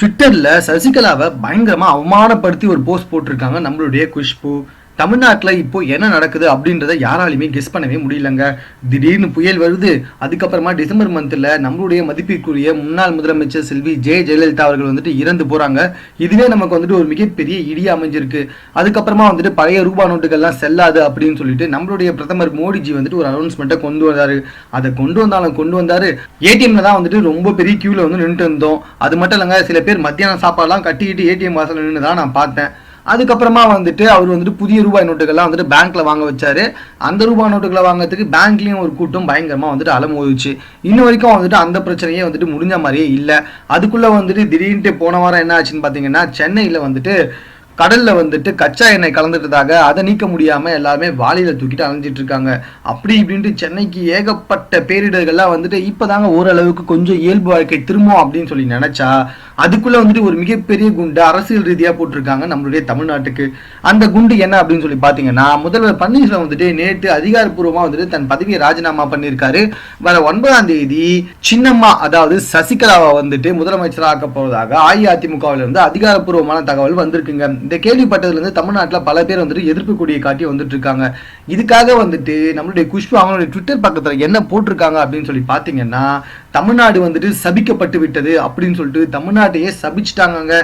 ட்விட்டர்ல சசிகலாவை பயங்கரமா அவமானப்படுத்தி ஒரு போஸ்ட் போட்டிருக்காங்க. நம்மளுடைய குஷ்பு தமிழ்நாட்டில் இப்போ என்ன நடக்குது அப்படின்றத யாராலையுமே கெஸ் பண்ணவே முடியலங்க. திடீர்னு புயல் வருது அதுக்கப்புறமா டிசம்பர் மந்த்தில் நம்மளுடைய மதிப்பிற்குரிய முன்னாள் முதலமைச்சர் செல்வி ஜெய ஜெயலலிதா அவர்கள் வந்துட்டு இறந்து போகிறாங்க இதுவே நமக்கு வந்துட்டு ஒரு மிகப்பெரிய இடி அமைஞ்சிருக்கு. அதுக்கப்புறமா வந்துட்டு பழைய ரூபா நோட்டுகள்லாம் செல்லாது அப்படின்னு சொல்லிட்டு நம்மளுடைய பிரதமர் மோடிஜி வந்துட்டு ஒரு அனௌன்ஸ்மெண்ட்டை கொண்டு வந்தார். அதை கொண்டு வந்தாலும் கொண்டு வந்தார். ஏடிஎம்ல தான் வந்துட்டு ரொம்ப பெரிய க்யூவில் வந்து நின்றுட்டு இருந்தோம். அது மட்டும் இல்லைங்க சில பேர் மத்தியானம் சாப்பாடுலாம் கட்டிக்கிட்டு ஏடிஎம் வாசல் நின்று தான் நான் பார்த்தேன். அதுக்கப்புறமா வந்துட்டு அவர் வந்துட்டு புதிய ரூபாய் நோட்டுகள்லாம் வந்துட்டு பேங்க்ல வாங்க வச்சாரு. அந்த ரூபாய் நோட்டுகளை வாங்குறதுக்கு பேங்க்லயும் ஒரு கூட்டம் பயங்கரமா வந்துட்டு அலமோதிச்சு. இன்ன வரைக்கும் வந்துட்டு அந்த பிரச்சனையே வந்துட்டு முடிஞ்ச மாதிரியே இல்லை. அதுக்குள்ள வந்துட்டு திடீர்னு போன வாரம் என்ன ஆச்சுன்னு பாத்தீங்கன்னா சென்னையில வந்துட்டு கடல்ல வந்துட்டு கச்சா எண்ணெய் கலந்துட்டதாக அதை நீக்க முடியாம எல்லாருமே வாளியில தூக்கிட்டு அலைஞ்சிட்டு இருக்காங்க. அப்படி இப்படின்ட்டு சென்னைக்கு ஏகப்பட்ட பேரிடர்கள்லாம் வந்துட்டு இப்பதாங்க ஓரளவுக்கு கொஞ்சம் இயல்பு வாழ்க்கை திரும்பும் அப்படின்னு சொல்லி நினைச்சா அதுக்குள்ள வந்துட்டு ஒரு மிகப்பெரிய குண்டு அரசியல் ரீதியா போட்டிருக்காங்க நம்மளுடைய தமிழ்நாட்டுக்கு. அந்த குண்டு என்ன அப்படின்னு சொல்லி பாத்தீங்கன்னா முதல்வர் பன்னீர்செல்வம் வந்துட்டு நேற்று அதிகாரப்பூர்வமா வந்துட்டு தன் பதவியை ராஜினாமா பண்ணியிருக்காரு. வர ஒன்பதாம் தேதி சின்னம்மா அதாவது சசிகலாவை வந்துட்டு முதலமைச்சராக போவதாக அஇஅதிமுகவில் இருந்து அதிகாரப்பூர்வமான தகவல் வந்திருக்குங்க. இந்த கேள்விப்பட்டதுலேருந்து தமிழ்நாட்டில் பல பேர் வந்துட்டு எதிர்ப்பு கொடியை காட்டி வந்துட்டு இருக்காங்க. இதுக்காக வந்துட்டு நம்மளுடைய குஷ்பு அவங்களுடைய ட்விட்டர் பக்கத்தில் என்ன போட்டிருக்காங்க அப்படின்னு சொல்லி பார்த்தீங்கன்னா தமிழ்நாடு வந்துட்டு சபிக்கப்பட்டு விட்டது அப்படின்னு சொல்லிட்டு தமிழ்நாட்டையே சபிச்சிட்டாங்கங்க.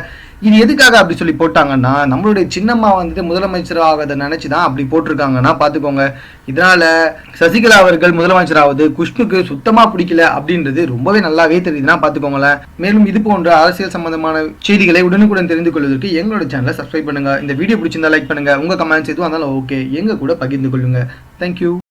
இது எதுக்காக அப்படி சொல்லி போட்டாங்கன்னா நம்மளுடைய சின்னம்மா வந்துட்டு முதலமைச்சர் ஆகிறத நினைச்சு தான் அப்படி போட்டிருக்காங்கன்னா பார்த்துக்கோங்க இதனால சசிகலா அவர்கள் முதலமைச்சராவது குஷ்புக்கு சுத்தமா பிடிக்கல அப்படின்றது ரொம்பவே நல்லாவே தெரியுதுன்னா பார்த்துக்கோங்களேன் மேலும் இது போன்ற அரசியல் சம்பந்தமான செய்திகளை உடனுக்குடன் தெரிந்து கொள்வதற்கு எங்களோட சேனலை சப்ஸ்கிரைப் பண்ணுங்க. இந்த வீடியோ பிடிச்சிருந்தா லைக் பண்ணுங்க. உங்க கமெண்ட்ஸ் எதுவும் இருந்தாலும் ஓகே எங்க கூட பகிர்ந்து கொள்ளுங்க. தேங்க்யூ